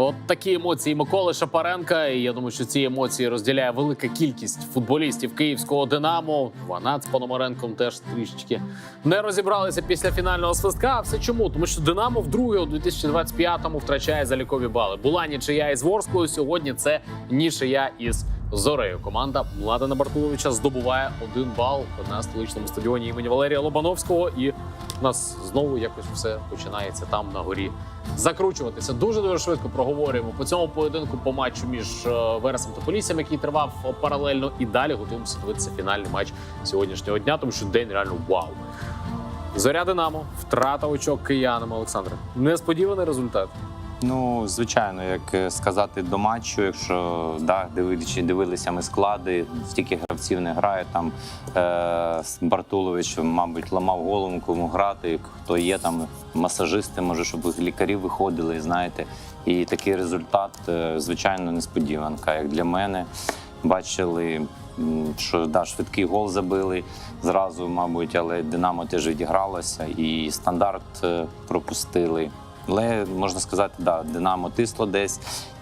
От такі емоції Миколи Шапаренка. І я думаю, що ці емоції розділяє велика кількість футболістів київського Динамо. Вона з Пономаренком теж трішечки не розібралися після фінального свистка. А все чому? Тому що Динамо вдруге у 2025-му втрачає залікові бали. Була нічия із Ворською. Сьогодні це нічия із Зорею. Команда Младена Бартуловича здобуває один бал на столичному стадіоні імені Валерія Лобановського. І у нас знову якось все починається там на горі закручуватися. Дуже дуже швидко проговорюємо по цьому поєдинку по матчу між е, Вересом та Поліссям, який тривав паралельно. І далі готуємося дивитися фінальний матч сьогоднішнього дня, тому що день реально вау. Зоря Динамо, втрата очок киянам Олександре. Несподіваний результат. Ну, звичайно, як е, сказати до матчу, якщо да, дивилися, дивилися ми склади, стільки гравців не грає. Там е, Бартулович, мабуть, ламав голову, кому грати, хто є там масажисти, може, щоб лікарі виходили, знаєте. І такий результат, е, звичайно, несподіванка. Як для мене бачили, що да, швидкий гол забили зразу, мабуть, але Динамо теж відігралося і стандарт е, пропустили. Але можна сказати, да, Динамо тисло десь,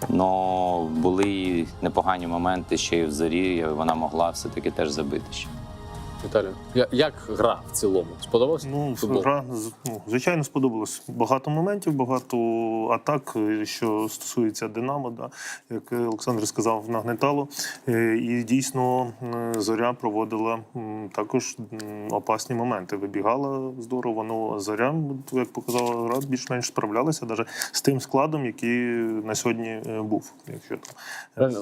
але були непогані моменти ще й в зорі. Вона могла все-таки теж забити ще. Віталію, як гра в цілому? Сподобався? Ну, Футбол. гра ну, звичайно сподобалось. Багато моментів, багато атак, е, що стосується Динамо, да, як Олександр сказав, нагнетало. Е, І дійсно зоря проводила також опасні моменти. Вибігала здорово. Ну зоря, як показала гра, більш-менш справлялася навіть з тим складом, який на сьогодні е, був. Якщо там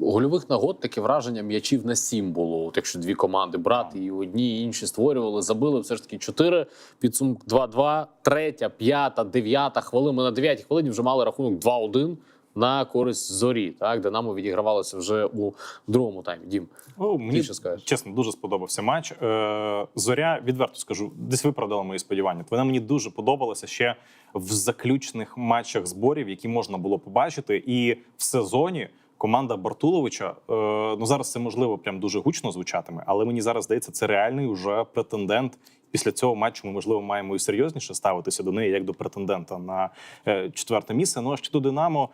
гольових нагод таке враження м'ячів на сім було. От якщо дві команди брати, і одні, і інші створювали, забили все ж таки чотири. Підсумок 2-2, третя, п'ята, дев'ята хвилина. Ми на дев'ятій хвилині вже мали рахунок 2-1 на користь зорі. Так, Динамо відігравалося вже у другому таймі. Дім, О, мені що скажеш? чесно дуже сподобався матч. Е, Зоря, відверто скажу, десь виправдала мої сподівання. Вона мені дуже подобалася ще в заключних матчах зборів, які можна було побачити, і в сезоні. Команда Бартуловича, е, ну зараз це можливо прям дуже гучно звучатиме, але мені зараз здається, це реальний уже претендент. Після цього матчу ми можливо маємо і серйозніше ставитися до неї як до претендента на е, четверте місце. Ну а щодо Динамо,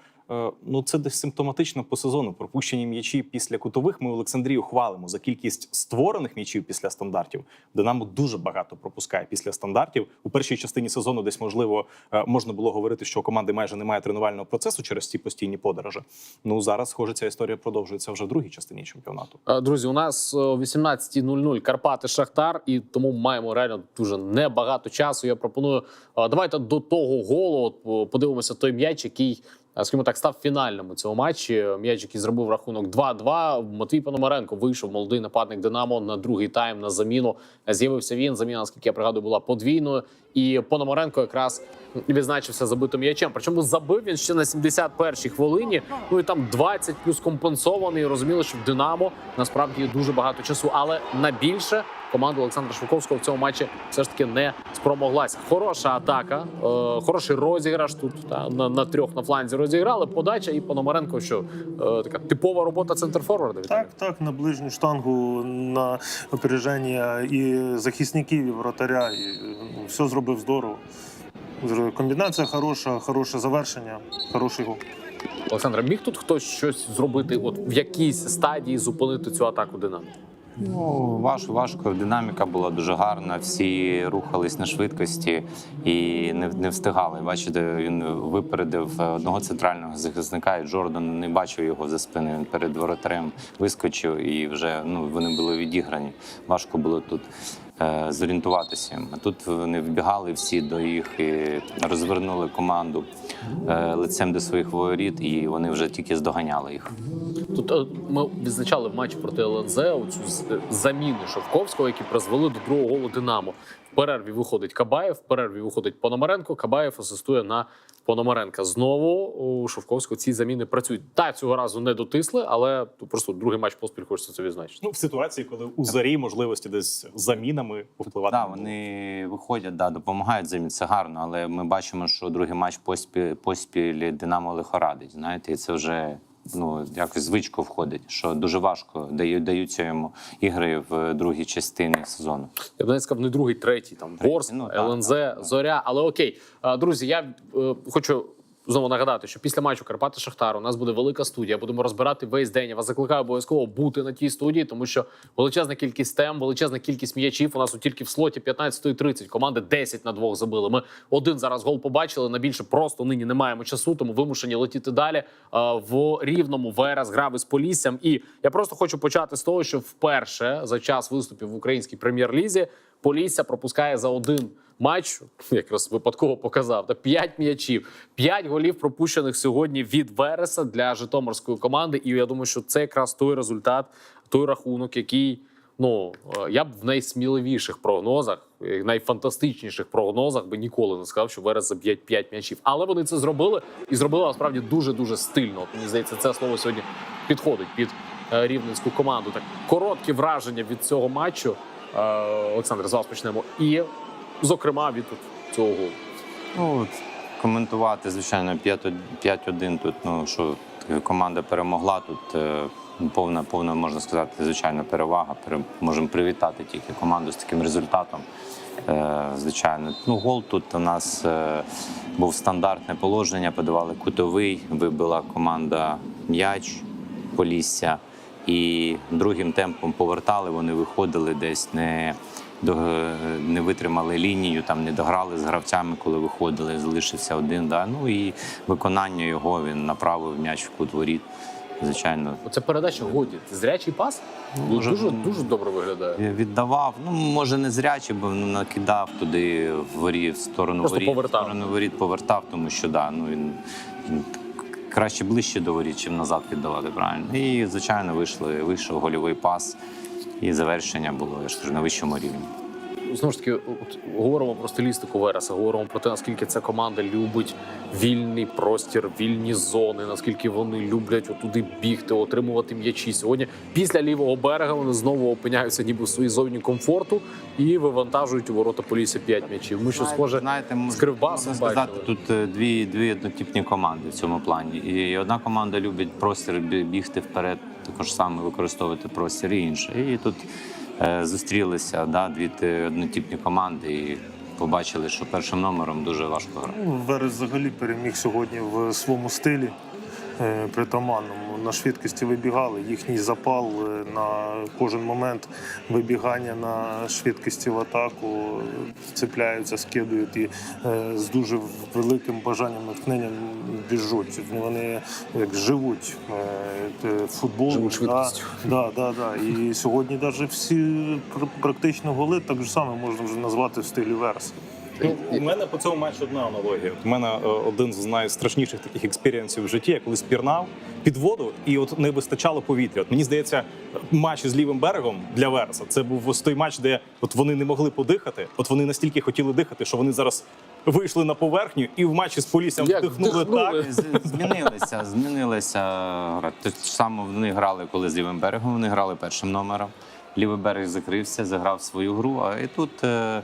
ну це десь симптоматично по сезону. Пропущені м'ячі після кутових. Ми Олександрію хвалимо за кількість створених м'ячів після стандартів. Динамо дуже багато пропускає після стандартів. У першій частині сезону десь можливо е, можна було говорити, що у команди майже немає тренувального процесу через ці постійні подорожі. Ну зараз, схоже, ця історія продовжується вже в другій частині чемпіонату. Е, Друзі, у нас е, о 18.00 Карпати Шахтар, і тому маємо реально дуже небагато часу. Я пропоную е, давайте до того голу подивимося той м'яч, який. Скажімо так, став фінальним у цьому матчі. М'яч, який зробив рахунок 2-2. Матвій Пономаренко вийшов, молодий нападник Динамо на другий тайм на заміну. З'явився він. Заміна, наскільки я пригадую, була подвійною. І Пономаренко якраз відзначився забитим м'ячем. Причому забив він ще на 71-й хвилині. Ну і там 20 плюс компенсований. Розуміли, що в Динамо насправді дуже багато часу, але на більше команда Олександра Швуковського в цьому матчі все ж таки не спромоглася. Хороша атака, е, хороший розіграш тут та, на, на трьох на фланзі розіграли. Подача і Пономаренко, що е, така типова робота центрфорварда. Віталій. Так, так, на ближню штангу, на опереження і захисників, і вратаря. І ну, все зробив здорово. Комбінація хороша, хороше завершення, хороший гол. Олександра, міг тут хтось щось зробити, от в якійсь стадії зупинити цю атаку Динамо? Ну, важко, важко. Динаміка була дуже гарна. Всі рухались на швидкості і не, не встигали. Бачите, він випередив одного центрального захисника, і Джордан не бачив його за спини. Він перед воротарем вискочив і вже ну, вони були відіграні. Важко було тут е, зорієнтуватися. А тут вони вбігали всі до їх і розвернули команду е, лицем до своїх воріт, і вони вже тільки здоганяли їх. Тут е, ми відзначали в матчі проти ЛНЗ оцю з- заміну Шовковського, які призвели до другого голу Динамо. В перерві виходить Кабаєв, в перерві виходить Пономаренко. Кабаєв асистує на Пономаренка. Знову у Шовковського ці заміни працюють. Та цього разу не дотисли, але то просто другий матч поспіль хочеться це відзначити. Ну в ситуації, коли у зарі можливості десь замінами впливати. Так, вони виходять, да, допомагають замін, це гарно, але ми бачимо, що другий матч поспіль, поспіль Динамо лихорадить. Знаєте, і це вже ну якось звичку входить, що дуже важко дають, даються йому ігри в другій частині сезону. Я б навіть сказав, не другий, третій, там Ворс, ну, ЛНЗ, так, так. Зоря. Але окей, друзі, я е, хочу знову нагадати, що після матчу Карпати Шахтар у нас буде велика студія. Будемо розбирати весь день. Я вас закликаю обов'язково бути на тій студії, тому що величезна кількість тем, величезна кількість м'ячів. У нас от тільки в слоті 15.30. Команди 10 на двох забили. Ми один зараз гол побачили. На більше просто нині не маємо часу, тому вимушені летіти далі. В рівному ВРС грав із Поліссям. І я просто хочу почати з того, що вперше за час виступів в українській прем'єр-лізі Полісся пропускає за один матч, якраз випадково показав, та 5 м'ячів, 5 голів пропущених сьогодні від Вереса для Житомирської команди. І я думаю, що це якраз той результат, той рахунок, який ну е, я б в найсміливіших прогнозах, е, найфантастичніших прогнозах би ніколи не сказав, що Верес заб'є 5 м'ячів. Але вони це зробили і зробили насправді дуже дуже стильно. Мені здається, це слово сьогодні підходить під е, рівненську команду. Так короткі враження від цього матчу. Е, Олександр, з вас почнемо. І, зокрема, від цього. Ну, коментувати, звичайно, 5 5-1 тут, ну що команда перемогла. Тут е, повна, повна, можна сказати, звичайно, перевага. Пере, можемо привітати тільки команду з таким результатом. Е, звичайно, ну гол тут у нас був стандартне положення, подавали кутовий, вибила команда м'яч Полісся. І другим темпом повертали, вони виходили десь не, не витримали лінію, там не дограли з гравцями, коли виходили, залишився один. Да? Ну і виконання його він направив м'яч в кут воріт. Звичайно, Оце передача годі. Зрячий пас Ну, Може, дуже дуже добре виглядає. віддавав. Ну може не зряче, бо ну, накидав туди в воріт, в сторону Просто воріт, повертав. в сторону воріт повертав, тому що да, ну він краще ближче до воріт, чим назад віддавати. Правильно. І звичайно вийшли, вийшов гольовий пас, і завершення було я ж кажу, на вищому рівні. Знову ж таки, от, говоримо про стилістику Вереса, говоримо про те, наскільки ця команда любить вільний простір, вільні зони, наскільки вони люблять отуди бігти, отримувати м'ячі. Сьогодні після лівого берега вони знову опиняються ніби в своїй зоні комфорту і вивантажують у ворота Полісся 5 м'ячів. Ми що схоже знаєте, з Кривбасом можна сказати, тут е, дві, дві однотипні команди в цьому плані. І одна команда любить простір бігти вперед, також саме використовувати простір, і інша. І тут зустрілися да, дві те- однотипні команди і побачили, що першим номером дуже важко грати. Ну, Верес взагалі переміг сьогодні в своєму стилі е, притаманному. На швидкості вибігали. Їхній запал е, на кожен момент вибігання на швидкості в атаку е, цепляються, скидують і е, з дуже великим бажанням натхненням біжуть. Вони як живуть е, е, футболом. Живуть да. Да, да, да. І сьогодні навіть всі практично голи так же саме можна вже назвати в стилі Вереса. Ну, у мене по цьому матчу одна аналогія. У мене е, один з найстрашніших таких експірієнсів в житті. Я колись пірнав під воду, і от не вистачало повітря. От мені здається, матч з лівим берегом для Вереса це був ось той матч, де от вони не могли подихати. От вони настільки хотіли дихати, що вони зараз вийшли на поверхню і в матчі з Поліссям вдихнули так. Змінилися, змінилися гра. Так само вони грали, коли з лівим берегом. Вони грали першим номером. Лівий берег закрився, заграв свою гру. А і тут е,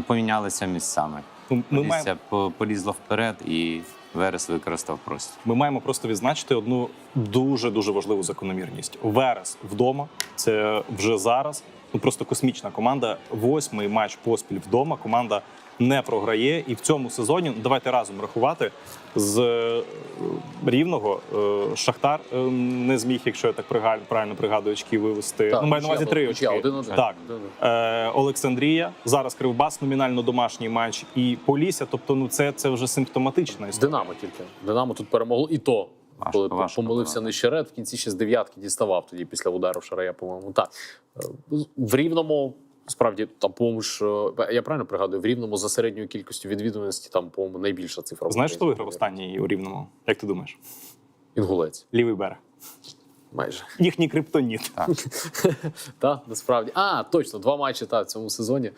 помінялися місцями. Ну, Ми маємо Полісся по- полізло вперед, і Верес використав простір. Ми маємо просто відзначити одну дуже дуже важливу закономірність. Верес вдома. Це вже зараз. Ну просто космічна команда. Восьмий матч поспіль вдома. Команда не програє. І в цьому сезоні ну, давайте разом рахувати з е, рівного е, Шахтар е, не зміг, якщо я так пригаль- правильно пригадую, очки вивести. Так, ну, маю на увазі три очки. один-один. Так. Е, Олександрія, зараз Кривбас, номінально домашній матч і Полісся. Тобто, ну це, це вже симптоматична історія. Динамо тільки. Динамо тут перемогло. І то, Важко, коли важко помилився було. Нещерет, в кінці ще з дев'ятки діставав тоді після удару Шарая, по-моєму. Так. Е, В Рівному, справді, там, по-моєму, ж, е, я правильно пригадую, в Рівному за середньою кількістю відвідуваності там, по-моєму, найбільша цифра. Знаєш, хто виграв останній у Рівному? Як ти думаєш? Інгулець, Лівий берег. майже. Їхній криптоніт. Так, насправді. А, точно, два матчі та, в цьому сезоні.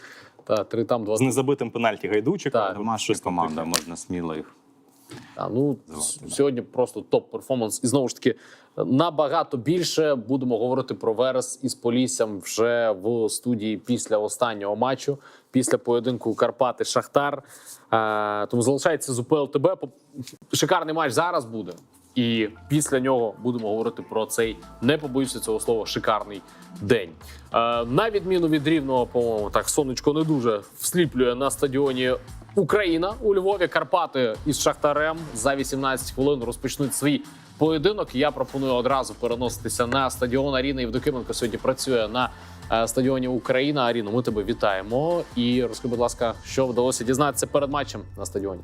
Та, три там, два З незабитим пенальті гайдучика. Так. Домашня команда, можна сміло їх. А, ну Звати, да. сьогодні просто топ перформанс. І знову ж таки, набагато більше будемо говорити про Верес із Поліссям вже в студії після останнього матчу, після поєдинку Карпати Шахтар. Е, тому залишається з УПЛ ТБ. Шикарний матч зараз буде. І після нього будемо говорити про цей не побоюся цього слова шикарний день. Е, на відміну від рівного, по-моєму, так сонечко не дуже всліплює на стадіоні Україна у Львові. Карпати із Шахтарем за 18 хвилин розпочнуть свій поєдинок. Я пропоную одразу переноситися на стадіон Аріна Євдокименко. Сьогодні працює на е, стадіоні Україна. Аріно, ми тебе вітаємо. І розкажи, будь ласка, що вдалося дізнатися перед матчем на стадіоні.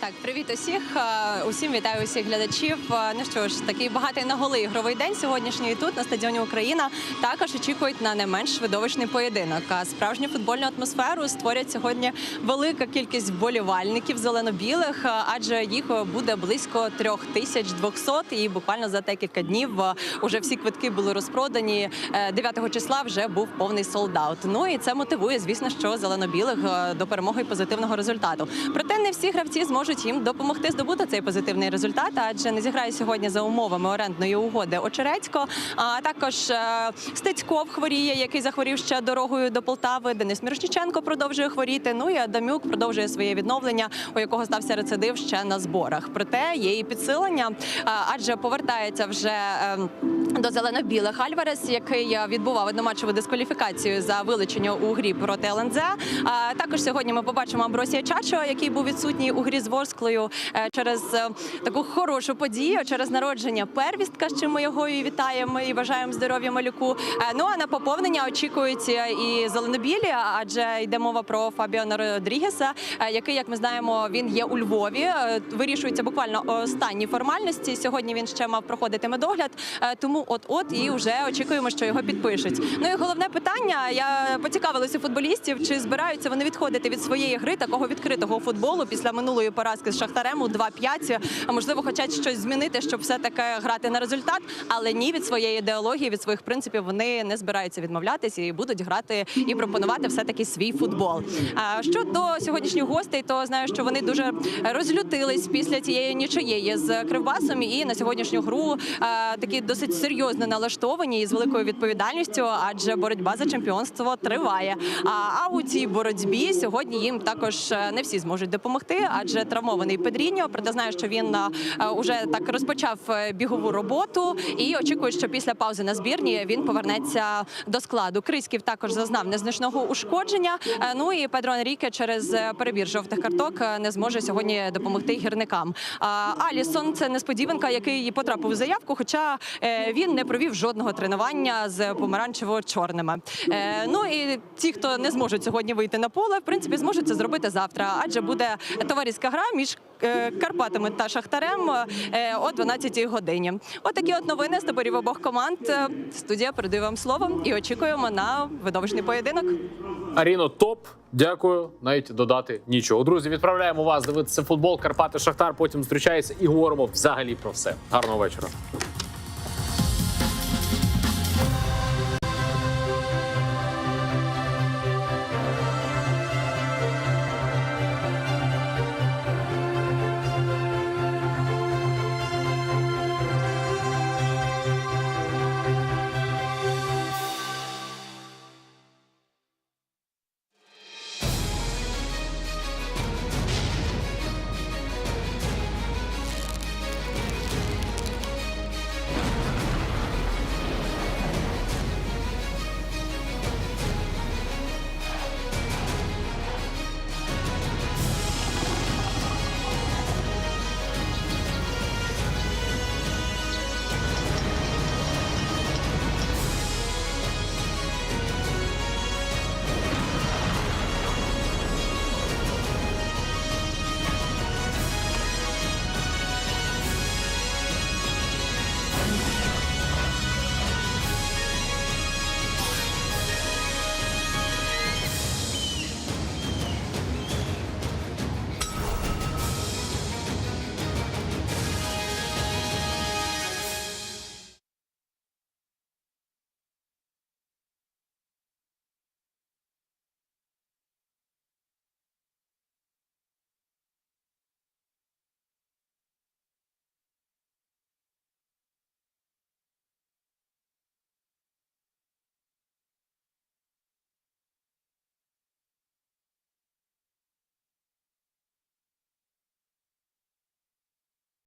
Так, привіт усіх. Е, Усім вітаю усіх глядачів. Е, Ну що ж, такий багатий на голи ігровий день сьогоднішній тут на стадіоні Україна. Також очікують на не менш видовищний поєдинок. А Справжню футбольну атмосферу створять сьогодні велика кількість вболівальників зелено-білих, е, адже їх буде близько 3200 І буквально за декілька днів уже всі квитки були розпродані. Е, 9 числа вже був повний солдат. Ну і це мотивує, звісно, що зелено-білих до перемоги і позитивного результату. Проте не всі гравці зможуть їм допомогти здобути цей позитивний результат, адже не зіграє сьогодні за умовами орендної угоди Очередько. А також е, Стецьков хворіє, який захворів ще дорогою до Полтави. Денис Мірошніченко продовжує хворіти. Ну і Адамюк продовжує своє відновлення, у якого стався рецидив ще на зборах. Проте є і підсилення, адже повертається вже. ем, до зелено-білих Альварес, який е, відбував одноматчеву дискваліфікацію за вилучення у грі проти ЛНЗ. Також сьогодні ми побачимо Амбросія Чачо, який був відсутній у грі з Ворсклою е, через е, таку хорошу подію, через народження первістка. з чим ми його і вітаємо і бажаємо здоров'я малюку. Е, Ну а на поповнення очікують е, і зеленобілі, адже йде мова про Фабіана Родрігеса, який, як ми знаємо, він є у Львові. Вирішуються буквально останні формальності. Сьогодні він ще мав проходити медогляд, тому от-от і вже очікуємо, що його підпишуть. Ну і головне питання. Я поцікавилася футболістів, чи збираються вони відходити від своєї гри такого відкритого футболу після минулої поразки з Шахтарем у 2-5, а можливо, хочуть щось змінити, щоб все таки грати на результат, але ні від своєї ідеології, від своїх принципів вони не збираються відмовлятися і будуть грати і пропонувати все таки свій футбол. А щодо сьогоднішніх гостей, то знаю, що вони дуже розлютились після цієї нічиєї з Кривбасом і на сьогоднішню гру е, такі досить серйозно налаштовані і з великою відповідальністю, адже боротьба за чемпіонство триває. А, а у цій боротьбі сьогодні їм також е, не всі зможуть допомогти, адже травмований Педріньо. Проте знаю, що він е, уже так розпочав е, бігову роботу і очікують, що після паузи на збірні він повернеться до складу. Криськів також зазнав незначного ушкодження. Е, Ну і Педро Енріке через перебір жовтих карток не зможе сьогодні допомогти гірникам. Алісон це несподіванка, який потрапив у заявку, хоча він не провів жодного тренування з помаранчево-чорними. Ну і ті, хто не зможуть сьогодні вийти на поле, в принципі, зможуть це зробити завтра, адже буде товариська гра між е, Карпатами та Шахтарем е, о 12 годині. От от новини з таборів обох команд. Е, Студія передає вам слово і очікуємо на видовищний поєдинок. Аріно, топ. Дякую. Навіть додати нічого. Друзі, відправляємо вас дивитися футбол. Карпати Шахтар. Потім зустрічається і говоримо взагалі про все. Гарного вечора.